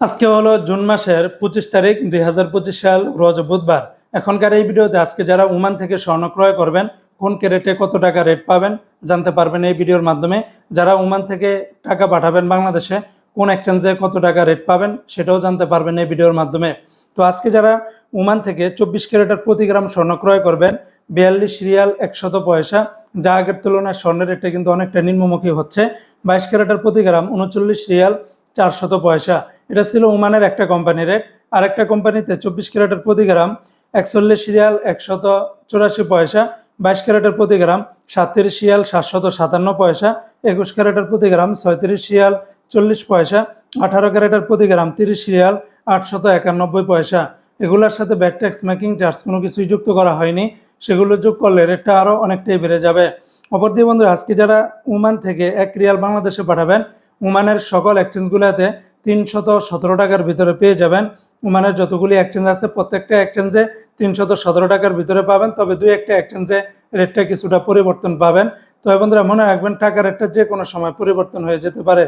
আজকে হলো জুন মাসের পঁচিশ তারিখ দুই হাজার পঁচিশ সাল, রোজ বুধবার। এখনকার এই ভিডিওতে আজকে যারা ওমান থেকে স্বর্ণ ক্রয় করবেন, কোন ক্যারেটে কত টাকা রেট পাবেন জানতে পারবেন এই ভিডিওর মাধ্যমে। যারা ওমান থেকে টাকা পাঠাবেন বাংলাদেশে, কোন এক্সচেঞ্জে কত টাকা রেট পাবেন সেটাও জানতে পারবেন এই ভিডিওর মাধ্যমে। তো আজকে যারা ওমান থেকে চব্বিশ ক্যারেটের প্রতি গ্রাম স্বর্ণ ক্রয় করবেন, বিয়াল্লিশ রিয়াল একশত পয়সা, যা আগের তুলনায় স্বর্ণের রেটটা কিন্তু অনেকটা নিম্নমুখী হচ্ছে, বাইশ ক্যারেটের প্রতি গ্রাম উনচল্লিশ রিয়াল চারশত পয়সা। এটা ছিল ওমানের একটা কোম্পানি রেট আর একটা কোম্পানিতে চব্বিশ ক্যারেটের প্রতি গ্রাম একচল্লিশ রিয়াল একশত চুরাশি পয়সা, বাইশ ক্যারেটের প্রতি গ্রাম সাতত্রিশ রিয়াল সাতশত সাতান্ন পয়সা, একুশ ক্যারেটের প্রতি গ্রাম ছয়ত্রিশ রিয়াল চল্লিশ পয়সা, আঠারো ক্যারেটের প্রতি গ্রাম তিরিশ রিয়াল আটশত একানব্বই পয়সা। এগুলোর সাথে ব্যাট ট্যাক্স মেকিং চার্জ কোনো কিছুই যুক্ত করা হয়নি। সেগুলো যোগ করলে রেটটা আরও অনেকটাই বেড়ে যাবে। অপরদিকে বন্ধুরা, আজকে যারা উমান থেকে এক রিয়াল বাংলাদেশে পাঠাবেন ওমানের সকল এক্সচেঞ্জগুলোতে তিনশত সতেরো টাকার ভিতরে পেয়ে যাবেন। ওমানের যতগুলি এক্সচেঞ্জ আছে, প্রত্যেকটা এক্সচেঞ্জে তিনশত সতেরো টাকার ভিতরে পাবেন। তবে দুই একটা এক্সচেঞ্জে রেটটা কিছুটা পরিবর্তন পাবেন। তবে বন্ধুরা মনে রাখবেন টাকার রেটটা যে কোনো সময় পরিবর্তন হয়ে যেতে পারে।